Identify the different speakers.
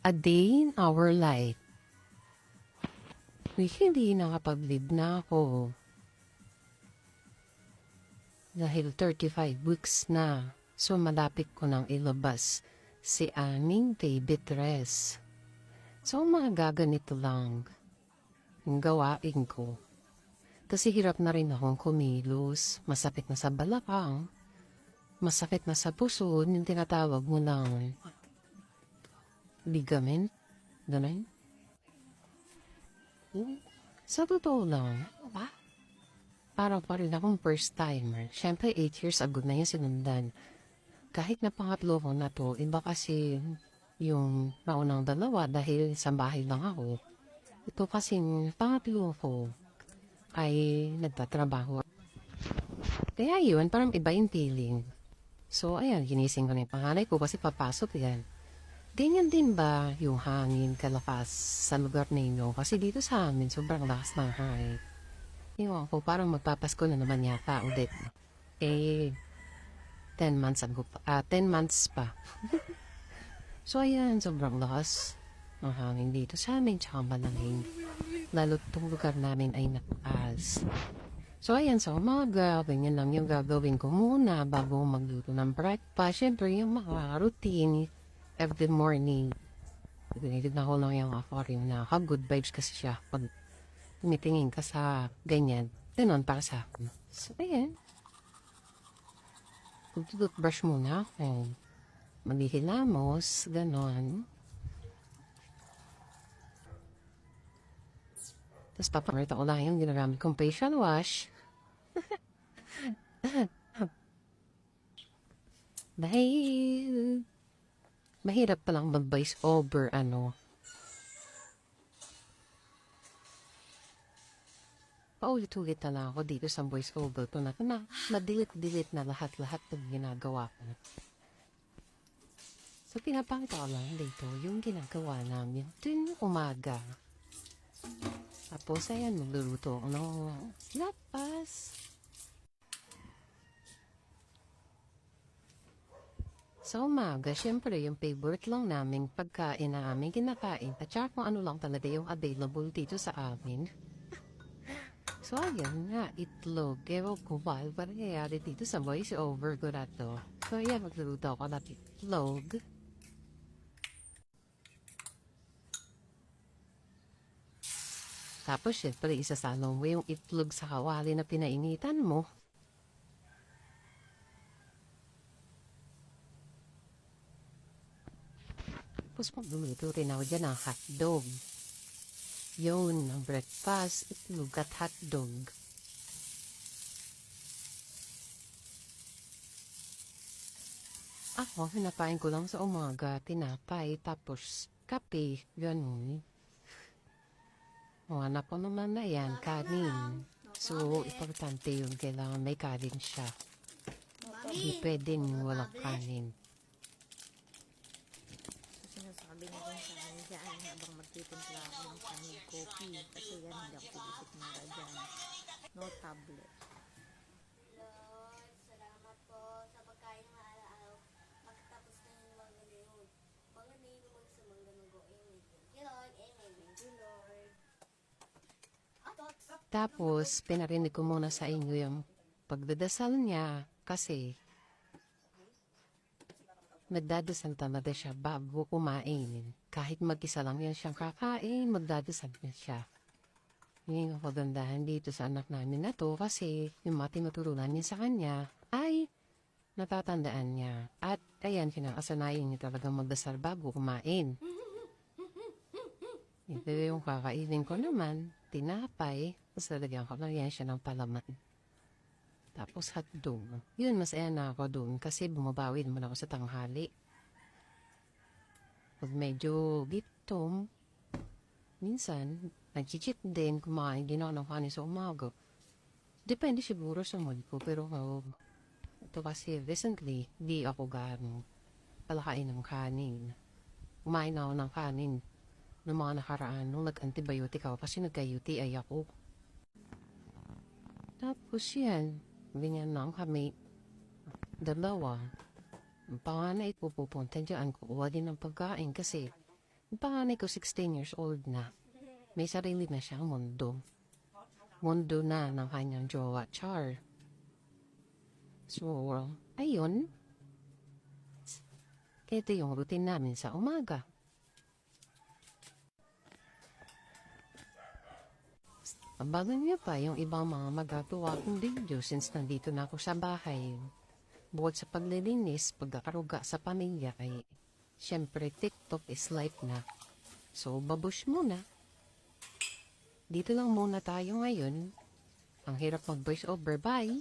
Speaker 1: A day in our life. Hindi nakapag-live na ako. Dahil 35 weeks na, so malapit ko nang ilabas si aming baby dress. So mga gaganito lang ang gawain ko. Kasi hirap na rin akong kumilos, masakit na sa balakang, masakit na sa puso, yung tinatawag mo lang ligament, ganun. Hmm, Sa totoo lang, ah, parang pa rin akong first timer. Siyempre, 8 years ago na yung sinundan. Kahit na pangatlo ko na to, iba kasi yung naunang dalawa dahil sa bahay lang ako. Ito kasi pangatlo ko ay nagtatrabaho. Kaya yun, parang iba yung feeling. So, ayan, ginising ko na yung panganay ko kasi papasok yan. Ganyan din ba yung hangin kalakas sa lugar ninyo? Kasi dito sa amin, sobrang lakas ng hangin. Ewan ko, parang magpapasko na naman yata ulit. Eh, 10 months ago pa. Ah, 10 months pa. so, ayan, sobrang lakas ng hangin dito sa amin, tsaka malangin. Lalo itong lugar namin ay nataas. So, ayan, so, mga gagawin, yan lang yung gagawin ko muna bago magluto ng breakfast. Siyempre, yung mga routine every morning. Tinignan ko lang yung aquarium na ha, good vibes kasi siya. Pag tumitingin ka sa ganyan, ganun para sa akin. So, ayan. Magtututbrush muna ako. Maghihilamos, ganon. Tapos papakita ko lang yung ginagamit kong facial wash. Dahil mahirap palang mag-voice over ano. Paulit-ulit na lang ako dito sa voice over ko na na na-delete-delete na lahat-lahat ng ginagawa ko. So, pinapakita ko lang dito yung ginagawa namin tuwing umaga. Tapos, ayan, magluluto ako ng lapas. Sa umaga, syempre, yung favorite lang namin pagkain na aming kinakain at saka kung ano lang talaga yung available dito sa amin. so, ayan nga, itlog. Ewan ko ba, parang nangyayari dito sa voice over ko na to. So, ayan, magluluto ako ng itlog. Tapos, syempre, isasalo mo yung itlog sa kawali na pinainitan mo. Tapos, magluluto rin ako dyan ng hotdog. Yun, ng breakfast, itlog at hotdog. Ako, hinapain ko lang sa umaga, tinapay, tapos kape, ganun. O anak ko naman na yan, kanin. So, importante yun, kailangan may kanin siya. Hindi pwedeng walang kanin.
Speaker 2: Sinasabi na rin sa akin dyan habang magtitimpla ako ng panig coffee kasi yan hindi ako pilisip na dyan. No tablet.
Speaker 3: Lord, salamat po sa pagkain ng araw-araw. Pagkatapos ng mga ngayon. Mga ngayon naman sa mga nago. Amen. Thank you, Lord. Amen. Thank you, Lord.
Speaker 1: Tapos, pinarinig ko muna sa inyo yung pagdadasal niya kasi nagdadasal talaga siya bago kumain. Kahit mag-isa lang yan siyang kakain, magdadasal niya siya. Yun yung kagandahan dito sa anak namin na to kasi yung mga tinuturunan niya sa kanya ay natatandaan niya. At ayan, kinakasanayan niya talaga magdasal bago kumain. Ito yung kakainin ko naman, tinapay, tapos lalagyan ko yan siya ng palaman. Tapos hotdog. Yun, masaya na ako doon kasi bumabawi naman ako sa tanghali. Pag medyo gutom, minsan, nag-cheat din, kumain din ako ng kanin sa umaga. Depende siguro sa mood ko, pero uh, ito kasi recently, di ako gano'ng palakain ng kanin. Kumain ako ng kanin ng mga nakaraan nung nag-antibiotic ako kasi nagka-UTI ako. Tapos yan, ganyan lang kami. Dalawa. Ang panganay ko pupunta dyan, kukuha din ng pagkain kasi panganay ko 16 years old na. May sarili na siyang mundo. Mundo na ng kanyang jowa, Char. So, ayun. Ito yung routine namin sa umaga. Bago niya pa yung ibang mga magagawa kong video since nandito na ako sa bahay. Bukod sa paglilinis, pagkakaruga sa pamilya ay syempre TikTok is life na. So, babush muna. Dito lang muna tayo ngayon. Ang hirap mag voice over. Bye!